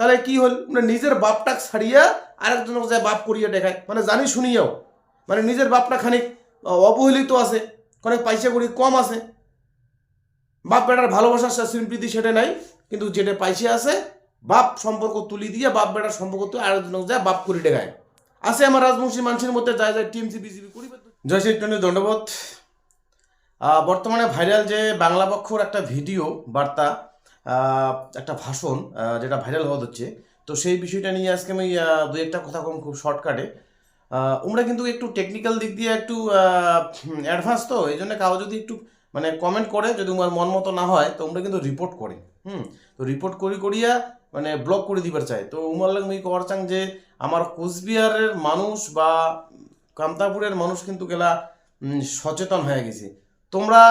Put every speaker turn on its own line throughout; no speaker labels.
তাহলে কি হল? মানে নিজের বাপটাক ছাড়িয়া আরেকজনকে যায় বাপ করিয়া দেখায় মানে জানি, শুনিয়াও। মানে নিজের বাপটা খানিক অবহেলিত আছে অনেক পয়সা করি কম আছে। বাপ বেটার ভালোবাসার সে স্মৃতি সেটা নাই, কিন্তু যেটা পাইসে আছে, বাপ সম্পর্ক তুলি দিয়ে বাপ বেটার সম্পর্ক তুলে আরেকজনকে যায় বাপ করি দেখায়। আছে আমার রাজবংশী মানুষের মধ্যে যায় যায় টিএমসি বিজেপি করিবে তো। জয় শ্রী দণ্ডবোধ। বর্তমানে ভাইরাল যে বাংলা পক্ষর একটা ভিডিও, বার্তা একটা ভাষণ যেটা ভাইরাল হওয়া হচ্ছে। তো সেই বিষয়টা নিয়ে আজকে আমি দু একটা কথা কম খুব শর্টকাটে তোমরা কিন্তু একটু টেকনিক্যাল দিক দিয়ে একটু অ্যাডভান্স তো, এই জন্য কাউ যদি একটু মানে কমেন্ট করে, যদি তোমার মন মতো না হয়, তো তোমরা কিন্তু রিপোর্ট করে, হুম। তো রিপোর্ট করি করিয়া মানে ব্লক করে দিবার চাই তো উমার লাগে কবার চাং যে, আমার কোচবিহারের মানুষ বা কামতাপুরের মানুষ কিন্তু গেলা সচেতন হয়ে গেছে। তোমরা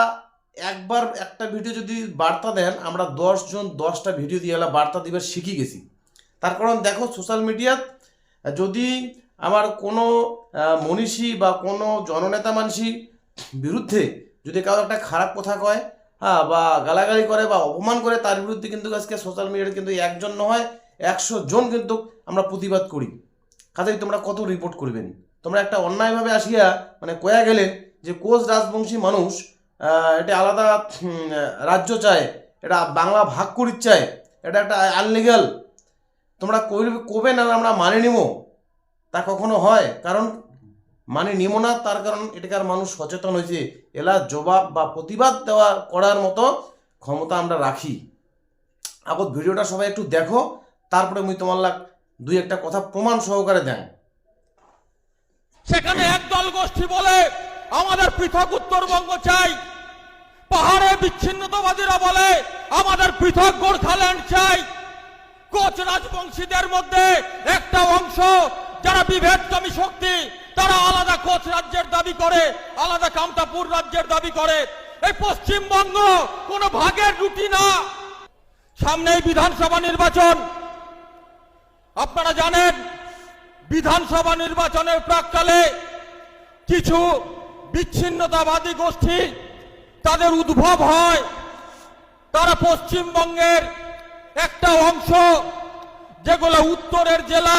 একবার একটা ভিডিও যদি বার্তা দেন, আমরা দশজন দশটা ভিডিও দিয়ে বার্তা দিবার শিখে গেছি। তার কারণ দেখো সোশ্যাল মিডিয়াত যদি আমার কোনো মনীষী বা কোনো জননেতা মানসী বিরুদ্ধে যদি কারও একটা খারাপ কথা কয় হ্যাঁ বা গালাগালি করে বা অপমান করে, তার বিরুদ্ধে কিন্তু আজকে সোশ্যাল মিডিয়াতে কিন্তু একজন নয় একশো জন কিন্তু আমরা প্রতিবাদ করি। কাজেই তোমরা কত রিপোর্ট করবেন? তোমরা একটা অন্যায়ভাবে আসিয়া মানে কয়া গেলেন যে কোচ রাজবংশী মানুষ এটা আলাদা রাজ্য চায়, এটা বাংলা ভাগ করির চায়, এটা একটা আনলিগাল তোমরা কবে না আমরা মানে নিব? তা কখনো হয়? কারণ মানে নিব না, তার কারণ এটাকার মানুষ সচেতন হয়েছে এলা জবাব বা প্রতিবাদ দেওয়া করার মতো ক্ষমতা আমরা রাখি। আগত ভিডিওটা সবাই একটু দেখো, তারপরে মুই তোমার লাগ দুই একটা কথা প্রমাণ সহকারে দেন।
সেখানে একদল গোষ্ঠী বলে আমাদের পৃথক উত্তরবঙ্গ চাই। পাহাড়ে বিচ্ছিন্নতাবাদীরা বলে, আমাদের পৃথক গোর্খাল্যান্ড চাই। কোচ রাজবংশীদের মধ্যে একটা অংশ যারা বিভেদকামী শক্তি, তারা আলাদা কোচ রাজ্যের দাবি করে, আলাদা কামতাপুর রাজ্যের দাবি করে। এই পশ্চিমবঙ্গ কোনো ভাগের রুটি না। সামনেই বিধানসভা নির্বাচন। আপনারা জানেন, বিধানসভা নির্বাচনের প্রাককালে কিছু বিচ্ছিন্নতাবাদী গোষ্ঠী তাদের উদ্ভব হয়। তারা পশ্চিমবঙ্গের একটা অংশ, যেগুলো উত্তরের জেলা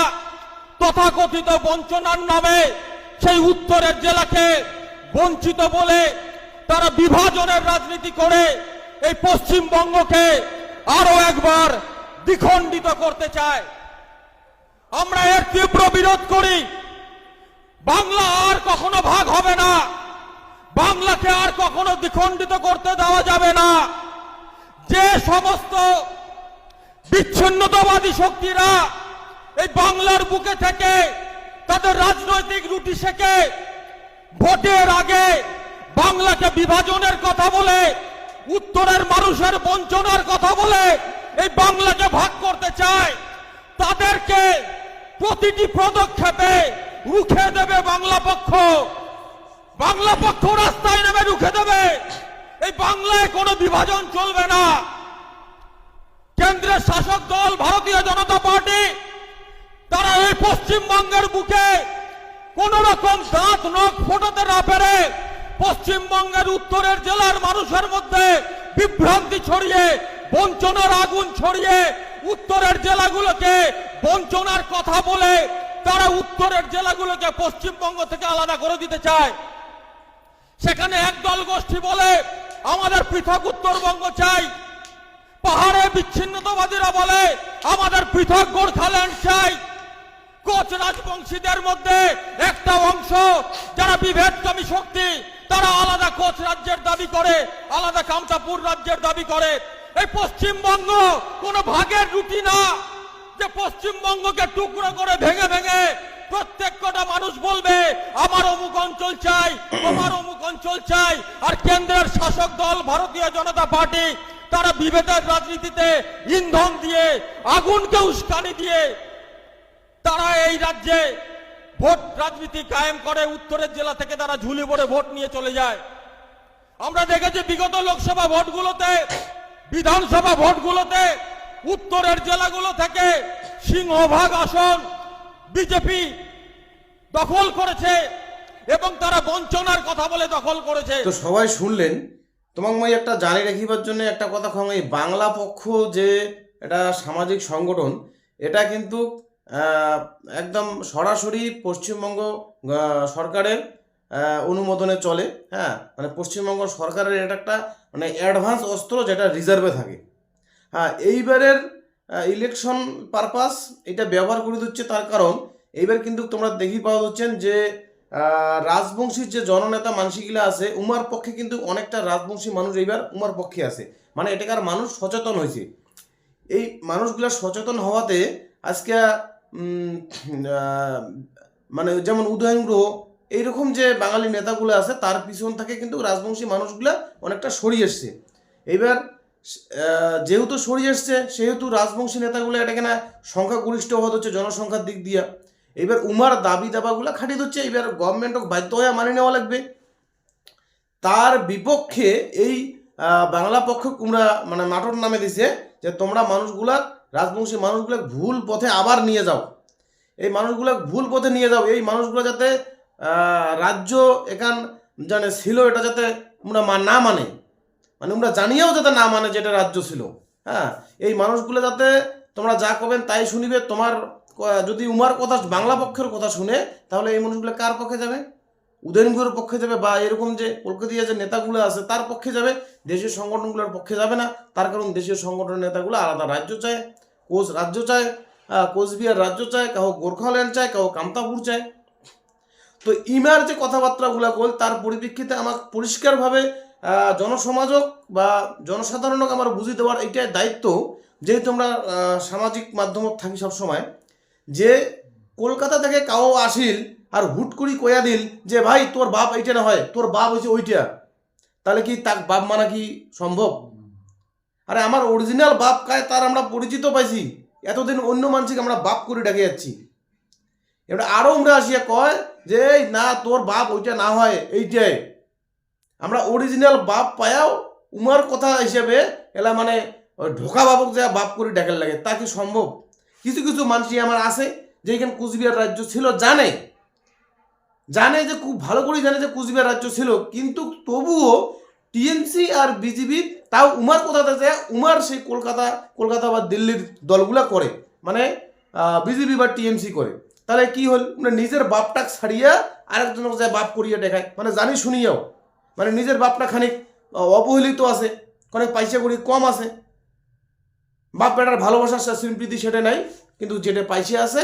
তথাকথিত বঞ্চনার নামে সেই উত্তরের জেলাকে বঞ্চিত বলে তারা বিভাজনের রাজনীতি করে এই পশ্চিমবঙ্গকে আরও একবার দ্বিখণ্ডিত করতে চায়। আমরা এর তীব্র বিরোধ করি। বাংলা আর কখনো ভাগ হবে না। বাংলাকে আর কখনো দ্বিখণ্ডিত করতে দেওয়া যাবে না। যে সমস্ত বিচ্ছিন্নতাবাদী শক্তিরা এই বাংলার বুকে থেকে তাদের রাজনৈতিক রুটি শেখে ভোটের আগে বাংলাকে বিভাজনের কথা বলে, উত্তরের মানুষের বঞ্চনার কথা বলে এই বাংলাকে ভাগ করতে চায়, তাদেরকে প্রতিটি পদক্ষেপে রুখে দেবে বাংলা পক্ষ। বাংলা পক্ষ রাস্তায় নেমে রুখে দেবে। এই বাংলায় কোনো বিভাজন চলবে না। কেন্দ্রের শাসক দল, ভারতীয় জনতা পার্টি, তারা এই পশ্চিমবঙ্গের বুকে কোন রকম দাঁত, নখ ফোটাতে না পেরে পশ্চিমবঙ্গের উত্তরের জেলার মানুষের মধ্যে বিভ্রান্তি ছড়িয়ে, বঞ্চনার আগুন ছড়িয়ে উত্তরের জেলাগুলোকে বঞ্চনার কথা বলে তারা উত্তরের জেলাগুলোকে পশ্চিমবঙ্গ থেকে আলাদা করে দিতে চায়। সেখানে একদল গোষ্ঠী বলে, আমাদের পৃথক উত্তরবঙ্গ চাই। পাহাড়ে বিচ্ছিন্নতাবাদীরা বলে, আমাদের পৃথক গোর্খাল্যান্ড চাই। কোচ রাজবংশীদের মধ্যে একটা অংশ, যারা বিভেদকামী শক্তি, তারা আলাদা কোচ রাজ্যের দাবি করে, আলাদা কামতাপুর রাজ্যের দাবি করে। এই পশ্চিমবঙ্গ কোনো ভাগের রুটি না, যে পশ্চিমবঙ্গকে টুকরো করে ভেঙে ভেঙে প্রত্যেক কটা মানুষ বলবে, আমার অমুক অঞ্চল চাই, আমার অমুক অঞ্চল চাই। আর কেন্দ্রের শাসক দল, ভারতীয় জনতা পার্টি, তারা বিভেদের রাজনীতিতে ইন্ধন দিয়ে, আগুনকে উস্কানি দিয়ে, তারা এই রাজ্যে ভোট রাজনীতি কায়েম করে, উত্তরের জেলা থেকে তারা ঝুলি পড়ে ভোট নিয়ে চলে যায়। আমরা দেখেছি বিগত লোকসভা ভোটগুলোতে, বিধানসভা ভোটগুলোতে, উত্তরের জেলাগুলো থেকে সিংহভাগ আসন বিজেপি দখল করেছে এবং তারা বঞ্চনার কথা বলে দখল করেছে।
তো সবাই শুনলেন তোমাকে মই একটা জানি রাখিবার জন্য একটা কথা এই বাংলা পক্ষ যে এটা সামাজিক সংগঠন, এটা কিন্তু একদম সরাসরি পশ্চিমবঙ্গ সরকারের অনুমোদনে চলে হ্যাঁ? মানে পশ্চিমবঙ্গ সরকারের এটা একটা মানে অ্যাডভান্স অস্ত্র যেটা রিজার্ভে থাকে। হ্যাঁ এইবারের ইলেকশন পারপাস এটা ব্যবহার করে দিচ্ছে তার কারণ, এইবার কিন্তু তোমরা দেখি পাওয়া যাচ্ছেন যে রাজবংশীর যে জননেতা মানসিকগুলা আছে, উমার পক্ষে কিন্তু অনেকটা রাজবংশী মানুষ এইবার উমার পক্ষে আছে। মানে এটাকার মানুষ সচেতন হয়েছে। এই মানুষগুলা সচেতন হওয়াতে আজকে মানে যেমন উদয়ন গ্রহ, এইরকম যে বাঙালি নেতাগুলো আছে, তার পিছন থেকে কিন্তু রাজবংশী মানুষগুলা অনেকটা সরিয়ে এসছে। এইবার যেহেতু সরিয়ে এসছে, সেহেতু রাজবংশী নেতাগুলো এটাকে না সংখ্যাগরিষ্ঠ হতে হচ্ছে জনসংখ্যার দিক দিয়া। এবার উমার দাবি দাবাগুলো খাটিয়ে দিচ্ছে, এবার গভর্নমেন্টও বাধ্য হয়ে মানিয়ে নেওয়া লাগবে। তার বিপক্ষে এই বাংলা পক্ষ কুমড়া মানে নাটক নামে দিছে যে, তোমরা মানুষগুলা, রাজবংশী মানুষগুলো ভুল পথে আবার নিয়ে যাও। এই মানুষগুলো ভুল পথে নিয়ে যাও। এই মানুষগুলো যাতে রাজ্য এখান জানে ছিল, এটা যাতে তোমরা না মানে। মানে তোমরা জানিয়েও যাতে না মানে যেটা রাজ্য ছিল। হ্যাঁ এই মানুষগুলো যাতে তোমরা যা করবেন তাই শুনিবে। তোমার যদি উমার কথা, বাংলা পক্ষের কথা শুনে, তাহলে এই মানুষগুলো কার পক্ষে যাবে? উদয়নগুলোর পক্ষে যাবে বা এরকম যে কলকাতিয়া যে নেতাগুলো আছে, তার পক্ষে যাবে। দেশের সংগঠনগুলোর পক্ষে যাবে না। তার কারণ দেশের সংগঠনের নেতাগুলো আলাদা রাজ্য চায়। কোচ রাজ্য চায় কোচবিহার রাজ্য চায় কাউ গোর্খাল্যান্ড চায় কাউ কামতাপুর চায়। তো ইমার যে কথাবার্তাগুলো বল, তার পরিপ্রেক্ষিতে আমার পরিষ্কারভাবে জনসমাজক বা জনসাধারণকে আমার বুঝিয়ে দেওয়ার এইটাই দায়িত্ব, যেহেতু আমরা সামাজিক মাধ্যমত থাকি সবসময়, যে কলকাতা থেকে কাও আসিল আর হুট করি কয়া দিল যে, ভাই, তোর বাপ এইটা না হয়, তোর বাপ হয়েছে ওইটা। তাহলে কি তাক বাপ মানা কি সম্ভব? আরে, আমার অরিজিনাল বাপ কায় তার আমরা পরিচিত পাইছি। এতদিন অন্য মানুষকে আমরা বাপ করে ডাকে যাচ্ছি। এবার আরও আমরা আসিয়া কয় যে না, তোর বাপ ওইটা না হয়, এইটাই। আমরা অরিজিনাল বাপ পায়াও উমার কথা হিসেবে এলা মানে ঢোকা বাবক যা বাপ করে ডাকের লাগে, তা কি সম্ভব? কিছু কিছু মানুষই আমার আছে যে এখানে কুচবিহার রাজ্য ছিল, জানে। জানে যে খুব ভালো করে জানে যে কুচবিহার রাজ্য ছিল, কিন্তু তবুও টিএমসি আর বিজেপি তাও উমার কোথাতে যায় উমার সেই কলকাতা কলকাতা বা দিল্লির দলগুলা করে মানে বিজেপি বা টিএমসি করে। তাহলে কি হল? নিজের বাপটাক ছাড়িয়া আরেকজনকে যায় বাপ করিয়া দেখায় মানে জানি শুনিয়াও। মানে নিজের বাপটা খানিক অবহেলিত আছে অনেক পয়সা করি কম আছে। বাপ বেটার ভালোবাসার স্মৃতি সেটা নাই, কিন্তু যেটা পয়সা আছে,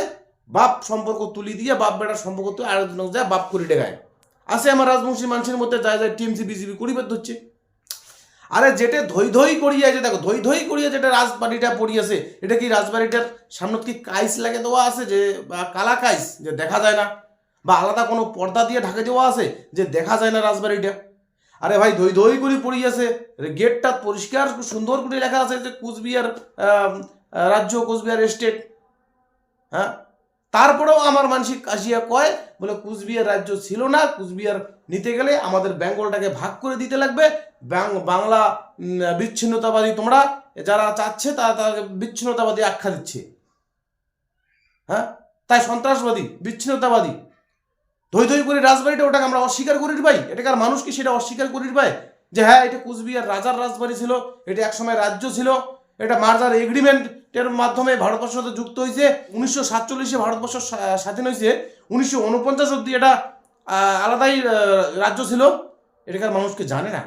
বাপ সম্পর্ক তুলি দিয়ে বাপ বেটার সম্পর্ক তুলে আরেকজনকে যায় বাপ করি দেখায়। আছে আমার রাজবংশী মানুষের মধ্যে যায় যায় টিএমসি, বিজেপি করিবার ধরছে। আরে যেটা ধই ধই করিয়া যে দেখো, ধই ধই করিয়া যেটা রাজবাড়িটা পড়িয়াছে, এটা কি রাজবাড়িটার সামনে কি কাইস লাগে দেওয়া আছে যে, বা কালা কাইস, যে দেখা যায় না? বা আলাদা কোনো পর্দা দিয়ে ঢাকে দেওয়া আছে যে দেখা যায় না রাজবাড়িটা? আরে ভাই ধই ধই করে পড়িয়াছে। গেটটা পরিষ্কার, সুন্দর করে লেখা আছে যে কুচবিহার রাজ্য কুচবিহার স্টেট হ্যাঁ? তারপরেও আমার মানসিক আসিয়া কয়, বলে কুচবিহার রাজ্য ছিল না, কুচবিহার নিতে গেলে আমাদের বেঙ্গলটাকে ভাগ করে দিতে লাগবে। বাংলা বিচ্ছিন্নতাবাদী তোমরা, যারা চাচ্ছে তারা তাকে বিচ্ছিন্নতাবাদী আখ্যা দিচ্ছে। হ্যাঁ? তাই সন্ত্রাসবাদী, বিচ্ছিন্নতাবাদী। ধৈ ধৈ করে রাজবাড়িটা ওটাকে আমরা অস্বীকার করির ভাই। এটাকার মানুষ কি সেটা অস্বীকার করির ভাই? যে হ্যাঁ এটা কুচবিহার রাজার রাজবাড়ি ছিল, এটা একসময় রাজ্য ছিল, এটা মার্জার এগ্রিমেন্টের মাধ্যমে ভারতবর্ষ সাথে যুক্ত হয়েছে, উনিশশো সাতচল্লিশে ভারতবর্ষ স্বাধীন হয়েছে, উনিশশো উনপঞ্চাশ অব্দি এটা আলাদাই রাজ্য ছিল। এটাকার মানুষকে জানে না?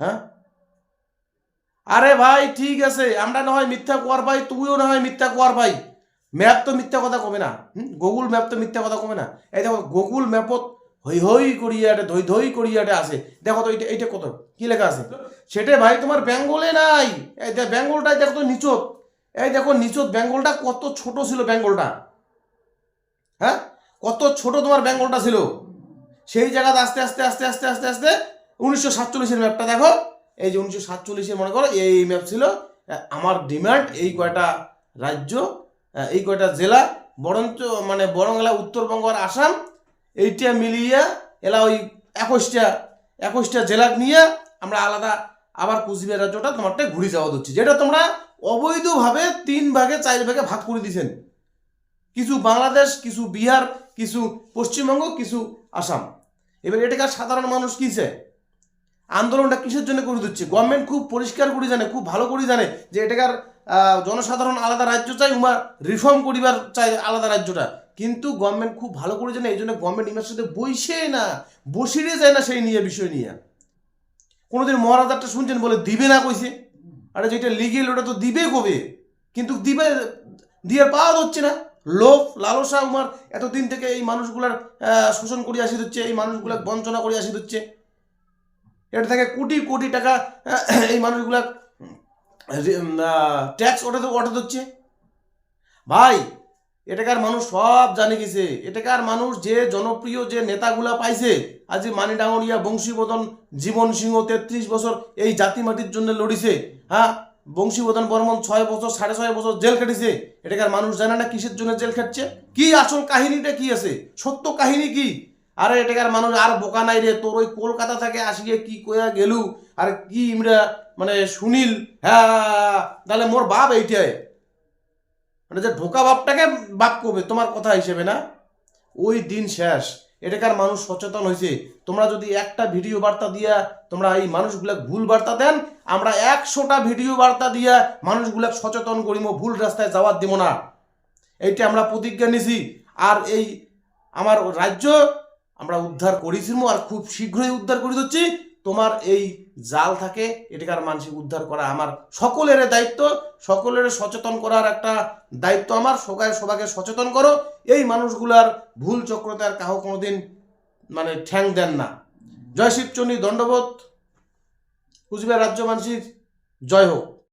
হ্যাঁ? আরে ভাই, ঠিক আছে, আমরা না হয় মিথ্যা কোয়ার ভাই, তুইও না হয় মিথ্যা কোয়ার ভাই। ম্যাপ তো মিথ্যা কথা কমে না। গুগল ম্যাপ তো মিথ্যা কথা কমে না। এই দেখো গুগল ম্যাপত হই হই করিয়া এটা ধই ধই করিয়া এটা আছে দেখো তো এইটা এইটা কত? কি লেখা আছে? সেটা ভাই, তোমার বেঙ্গলে নাই। এই বেঙ্গলটাই দেখো তো নিচত। এই দেখো নিচত বেঙ্গলটা কত ছোট ছিল বেঙ্গলটা। হ্যাঁ? কত ছোট তোমার বেঙ্গলটা ছিল। সেই জায়গাতে আস্তে আস্তে আস্তে আস্তে আস্তে আস্তে উনিশশো সাতচল্লিশের ম্যাপটা দেখো। এই যে উনিশশো সাতচল্লিশে মনে করো, এই ম্যাপ ছিল আমার ডিমান্ড এই কয়টা রাজ্য এই কয়টা জেলা? বরঞ্চ মানে বরং এলা উত্তরবঙ্গ আর আসাম, এইটা মিলিয়ে এলা ওই একুশটা একুশটা জেলা নিয়ে আমরা আলাদা আবার কুচবিহার রাজ্যটা তোমারটা ঘুরে যাওয়া হচ্ছে যেটা তোমরা অবৈধভাবে তিন ভাগে, চার ভাগে ভাগ করে দিয়েছেন। কিছু বাংলাদেশ, কিছু বিহার, কিছু পশ্চিমবঙ্গ, কিছু আসাম। এবার এটাকার সাধারণ মানুষ কিছে আন্দোলনটা কিসের জন্য করে দিচ্ছে? গভর্নমেন্ট খুব পরিষ্কার করে জানে, খুব ভালো করে জানে যে এটাকার জনসাধারণ আলাদা রাজ্য চাই উমা রিফর্ম করিবার চাই আলাদা রাজ্যটা। কিন্তু গভর্নমেন্ট খুব ভালো করে জানে এই জন্য গভর্নমেন্ট ইমার সাথে বইসে না, বসিরে যায় না সেই নিয়ে বিষয় নিয়ে। কোনোদিন মহারাজারটা শুনছেন বলে দিবে না কইছে। আরে যেটা লিগেল ওটা তো দিবে কবে? কিন্তু দিবে দিয়ে পাওয়া হচ্ছে না। লোভ, লালসা উমার এতদিন থেকে এই মানুষগুলার শোষণ করে আসি দিচ্ছে, এই মানুষগুলা বঞ্চনা করে আসি দিচ্ছে। এটা থেকে কোটি কোটি টাকা এই মানুষগুলা ট্যাক্স ওঠাতে ওঠাতে হচ্ছে ভাই, এটাকার মানুষ সব জানে গেছে। এটাকার মানুষ যে জনপ্রিয় যে নেতাগুলা পাইছে, আজ মানি ডাঙরিয়া বংশীবদন জীবন সিংহ তেত্রিশ বছর এই জাতি মাটির জন্য লড়িছে হ্যাঁ? বংশীবদন বর্মন ছয় বছর, সাড়ে ছয় বছর জেল কেটেছে এটাকার মানুষ জানে না কিসের জন্য জেল খাটছে? কি আসল কাহিনীটা কি আছে? সত্য কাহিনী কি? আরে এটাকার মানুষ আর বোকা নাই রে। তোর ওই কলকাতা থেকে আসিয়ে কি কয়া গেলু? আর কি ইমরা মানে সুনীল? হ্যাঁ তাহলে মোর বাপ এইটাই। মানে যে ঢোকা বাপটাকে বাপ করবে, তোমার কথা হিসেবে না? ওই দিন শেষ। এটাকার মানুষ সচেতন হয়েছে তোমরা যদি একটা ভিডিও বার্তা দিয়া তোমরা এই মানুষগুলা ভুল বার্তা দেন, আমরা একশোটা ভিডিও বার্তা দিয়া মানুষগুলা সচেতন করিম, ভুল রাস্তায় যাওয়ার দিব না। এইটা আমরা প্রতিজ্ঞা নিছি। আর এই আমার রাজ্য আমরা উদ্ধার করেছিলাম আর খুব শীঘ্রই উদ্ধার করে দিচ্ছি। তোমার এই জাল থাকে এটাকার মানসিক উদ্ধার করা আমার সকলের দায়িত্ব। সকলের সচেতন করার একটা দায়িত্ব আমার। সবাই, সবাইকে সচেতন করো। এই মানুষগুলার ভুল চক্রতে আর কাহো কোনোদিন মানে ঠ্যাং দেন না। জয় শিবচন্ডী, দণ্ডবোধ। কুচবিহার রাজ্য মানসির জয় হোক।